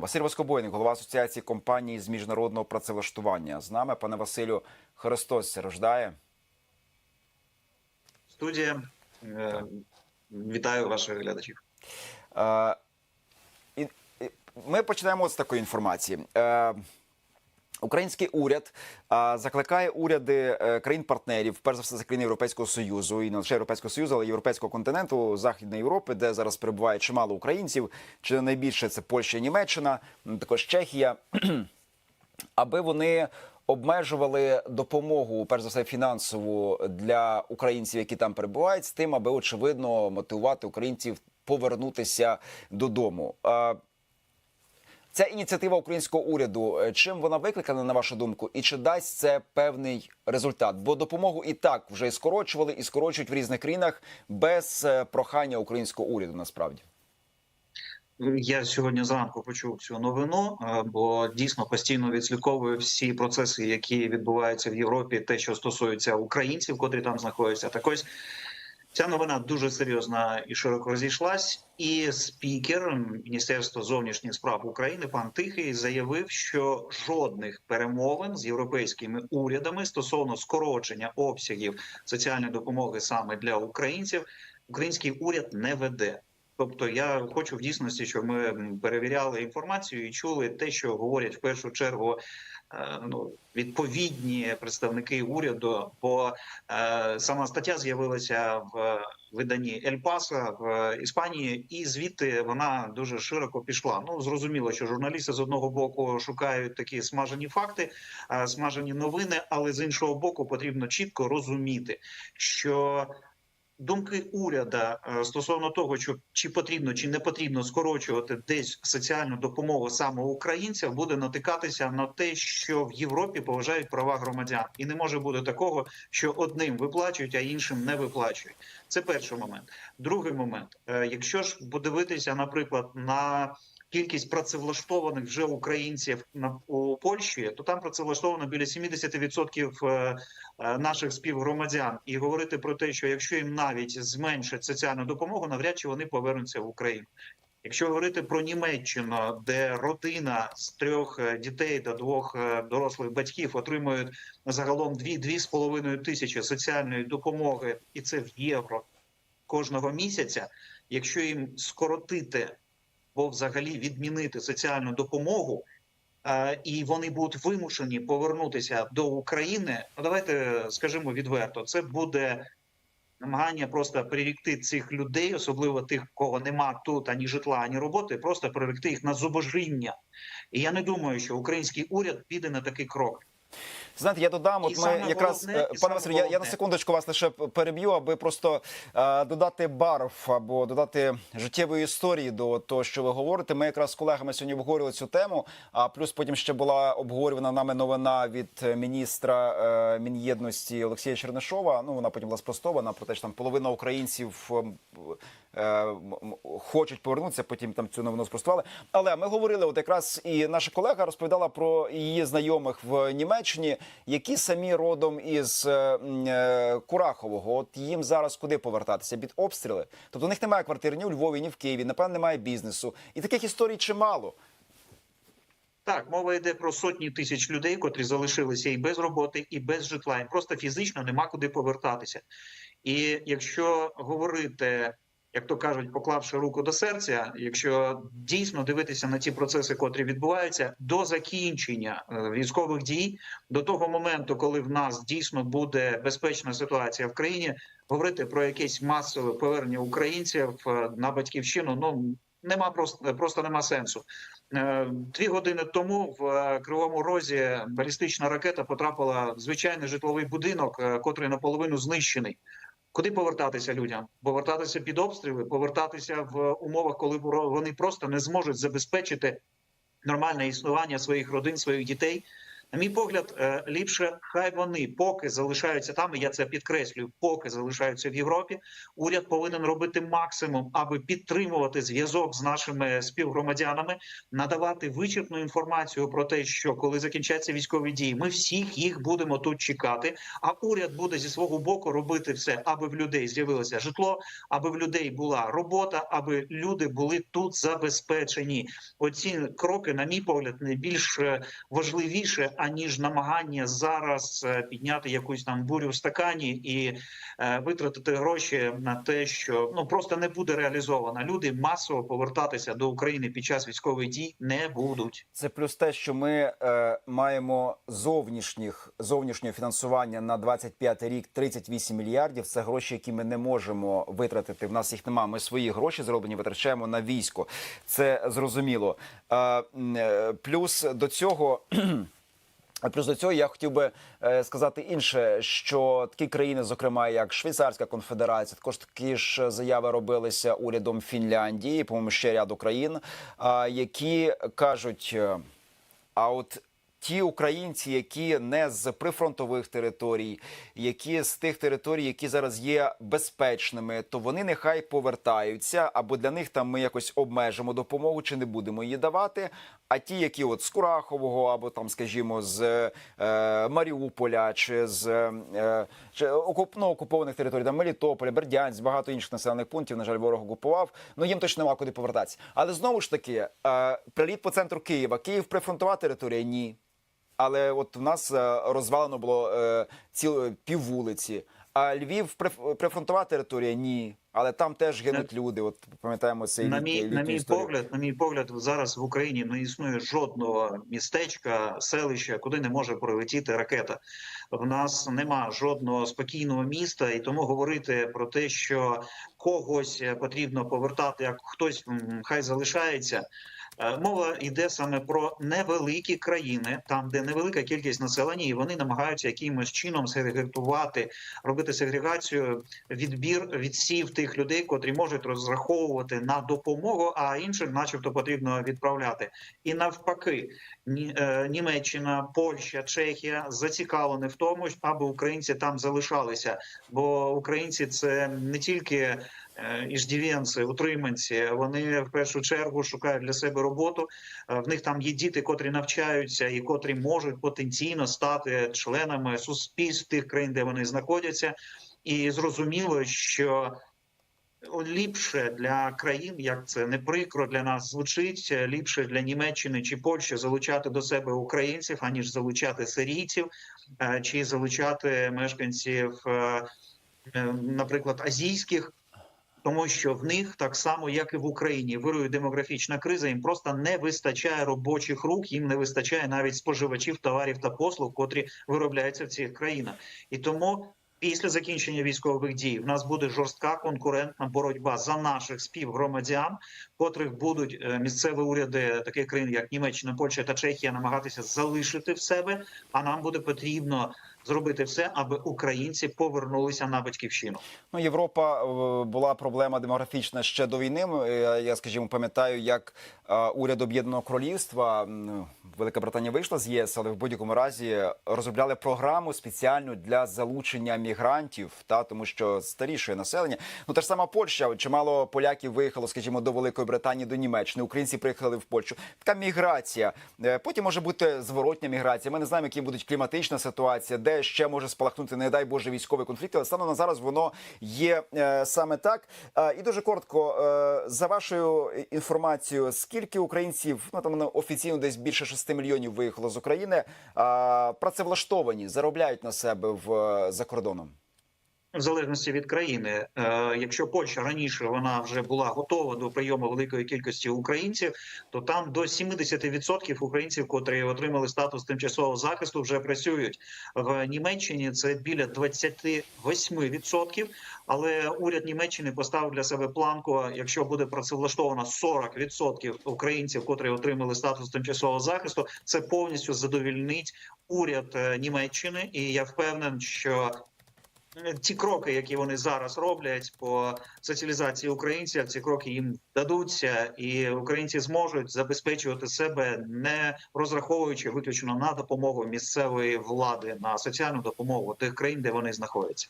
Василь Воскобойник, голова асоціації компаній з міжнародного працевлаштування. З нами, пане Василю, Христос рождає. Студія. Е, Вітаю ваших глядачів. Е, і, і, ми починаємо з такої інформації. Е, Український уряд а, закликає уряди е, країн-партнерів, перш за все за країни Європейського союзу і не лише Європейського союзу, але європейського континенту Західної Європи, де зараз перебуває чимало українців. Чи найбільше це Польща Німеччина, також Чехія, аби вони обмежували допомогу, перш за все, фінансову для українців, які там перебувають, з тим, аби очевидно мотивувати українців повернутися додому. Ця ініціатива українського уряду, е, чим вона викликана, на вашу думку, і чи дасть це певний результат? Бо допомогу і так вже скорочували, і скорочують в різних країнах без е, прохання українського уряду. Насправді Я сьогодні зранку почув цю новину, е, бо дійсно постійно відслідковую всі процеси, які відбуваються в Європі, те, що стосується українців, котрі там знаходяться. Так ось ця новина дуже серйозна і широко розійшлась. І спікер Міністерства зовнішніх справ України пан Тихий заявив, що жодних перемовин з європейськими урядами стосовно скорочення обсягів соціальної допомоги саме для українців, український уряд не веде. Тобто, я хочу в дійсності, щоб ми перевіряли інформацію і чули те, що говорять в першу чергу е, ну, відповідні представники уряду. Бо е, сама стаття з'явилася в виданні Ель Паса в Іспанії, і звідти вона дуже широко пішла. Ну зрозуміло, що журналісти з одного боку шукають такі смажені факти, е, смажені новини, але з іншого боку потрібно чітко розуміти, що думки уряда е, стосовно того, що чи потрібно чи не потрібно скорочувати десь соціальну допомогу саме українцям, буде натикатися на те, що в Європі поважають права громадян, і не може бути такого, що одним виплачують, а іншим не виплачують. Це перший момент. Другий момент, Е, якщо ж подивитися, наприклад, на Кількість працевлаштованих вже українців у Польщі, то там працевлаштовано біля 70% е, е, наших співгромадян, і говорити про те, що якщо їм навіть зменшать соціальну допомогу, навряд чи вони повернуться в Україну. Якщо говорити про Німеччину, де родина з трьох е, дітей до двох дорослих батьків отримують загалом 2-2,5 тисячі соціальної допомоги, і це в євро кожного місяця. Якщо їм скоротити або взагалі відмінити соціальну допомогу, і вони будуть вимушені повернутися до України. Ну давайте скажімо відверто, це буде намагання просто прирікти цих людей, особливо тих, кого нема тут ані житла, ані роботи, просто приректи їх на зубожіння. І я не думаю, що український уряд піде на такий крок. Знаєте, я додам. От ми якраз е, пане Василю, я, я на секундочку вас лише переб'ю, аби просто е, додати барв або додати життєвої історії до того, що ви говорите. Ми якраз з колегами сьогодні обговорювали цю тему. А плюс потім ще була обговорювана нами новина від е, міністра е, мін'єдності Олексія Чернишова. Ну вона потім була спростована про те, що там половина українців. е, Хочуть повернутися, потім там цю новину спростували. Але ми говорили, от якраз і наша колега розповідала про її знайомих в Німеччині, які самі родом із е, е, Курахового. От їм зараз куди повертатися? Під обстріли. Тобто у них немає квартир ні у Львові, ні в Києві, напевно, немає бізнесу. І таких історій чимало. Так, мова йде про сотні тисяч людей, котрі залишилися і без роботи, і без житла. Їм просто фізично нема куди повертатися. І якщо говорити, як то кажуть, поклавши руку до серця, якщо дійсно дивитися на ті процеси, котрі відбуваються до закінчення е, військових дій, до того моменту, коли в нас дійсно буде безпечна ситуація в країні, говорити про якесь масове повернення українців е, на батьківщину, ну нема просто просто нема сенсу. Е, Дві години тому в Кривому Розі балістична ракета потрапила в звичайний житловий будинок, котрий наполовину знищений. Куди повертатися людям? Повертатися під обстріли, повертатися в умовах, коли вони просто не зможуть забезпечити нормальне існування своїх родин, своїх дітей. На мій погляд, е, ліпше хай вони поки залишаються там. і Я це підкреслюю, поки залишаються в Європі. Уряд повинен робити максимум, аби підтримувати зв'язок з нашими співгромадянами, надавати вичерпну інформацію про те, що коли закінчаться військові дії, ми всіх їх будемо тут чекати. А уряд буде зі свого боку робити все, аби в людей з'явилося житло, аби в людей була робота, аби люди були тут забезпечені. Оці кроки, на мій погляд, не більш е, важливіше аніж намагання зараз е, підняти якусь там бурю в стакані і е, витратити гроші на те, що ну просто не буде реалізовано. Люди масово повертатися до України під час військових дій не будуть. Це плюс те, що ми е, маємо зовнішніх зовнішнього фінансування на 25 рік 38 мільярдів. Це гроші, які ми не можемо витратити. В нас їх немає. Ми свої гроші зроблені витрачаємо на військо. Це зрозуміло. Е, е, плюс до цього. Плюс до цього я хотів би е, сказати інше, що такі країни, зокрема як Швейцарська конфедерація, також такі ж заяви робилися урядом Фінляндії, по-моєму, ще ряду країн, які кажуть: е, а от ті українці, які не з прифронтових територій, які з тих територій, які зараз є безпечними, то вони нехай повертаються, або для них там ми якось обмежимо допомогу, чи не будемо її давати. А ті, які от з Курахового, або там, скажімо, з е, Маріуполя, чи з е, чи ну, окупованих територій, там Мелітополя, Бердянськ, багато інших населених пунктів, на жаль, ворог окупував. Ну їм точно нема куди повертатися. Але знову ж таки, е, приліт по центру Києва. Київ прифронтова територія? Ні. Але от у нас е, розвалено було е, ціл пів вулиці. А Львів приф- прифронтова територія? Ні. Але там теж гинуть люди. От пам'ятаємо цей на мій літню на мій історію. погляд, на мій погляд, зараз в Україні не існує жодного містечка, селища, куди не може прилетіти ракета. В нас нема жодного спокійного міста, і тому говорити про те, що когось е, потрібно повертати, як хтось хай залишається. Е, Мова йде саме про невеликі країни, там де невелика кількість населення, і вони намагаються якимось чином сегрегувати, робити сегрегацію, відбір, відсів тих людей, котрі можуть розраховувати на допомогу, а іншим, начебто, потрібно відправляти. І навпаки, е, Німеччина, Польща, Чехія зацікавлені в тому, аби українці там залишалися. Бо українці це не тільки іждівенці, утриманці. Вони в першу чергу шукають для себе роботу. Е, В них там є діти, котрі навчаються і котрі можуть потенційно стати членами суспільств тих країн, де вони знаходяться. І зрозуміло, що ліпше для країн, як це не прикро для нас звучить, ліпше для Німеччини чи Польщі залучати до себе українців, аніж залучати сирійців е, чи залучати мешканців, е, е, наприклад, азійських. Тому що в них так само, як і в Україні, вирує демографічна криза. Їм просто не вистачає робочих рук, їм не вистачає навіть споживачів товарів та послуг, котрі виробляються в цих країнах. І тому після закінчення військових дій в нас буде жорстка конкурентна боротьба за наших співгромадян, котрих будуть е, місцеві уряди таких країн, як Німеччина, Польща та Чехія, намагатися залишити в себе. А нам буде потрібно зробити все, аби українці повернулися на батьківщину. Ну, Європа е, була проблема демографічна ще до війни. Е, Я, скажімо, пам'ятаю, як е, уряд Об'єднаного Королівства Велика Британія вийшла з ЄС, але в будь-якому разі розробляли програму спеціальну для залучення мігрантів, та тому що старішає населення. Ну та ж сама Польща, чимало поляків виїхало, скажімо, до Великої Британії, до Німеччини. Українці приїхали в Польщу. Така міграція. Потім може бути зворотня міграція. Ми не знаємо, які будуть кліматична ситуація, де ще може спалахнути, не дай Боже, військовий конфлікт. Але станом на зараз воно є е, саме так. Е, і дуже коротко, е, за вашою інформацією, скільки українців, ну там ну, офіційно десь більше 6 мільйонів виїхало з України, працевлаштовані, заробляють на себе в за кордоном. В залежності від країни, Е, якщо Польща раніше вона вже була готова до прийому великої кількості українців, то там до 70% українців, котрі отримали статус тимчасового захисту, вже працюють в Німеччині. Це біля 28%. Але уряд Німеччини поставив для себе планку: якщо буде працевлаштовано 40% українців, котрі отримали статус тимчасового захисту, це повністю задовільнить уряд е, Німеччини. І я впевнений, що ті кроки, які вони зараз роблять по соціалізації українців, ці кроки їм дадуться, і українці зможуть забезпечувати себе, не розраховуючи виключно на допомогу місцевої влади, на соціальну допомогу тих країн, де вони знаходяться.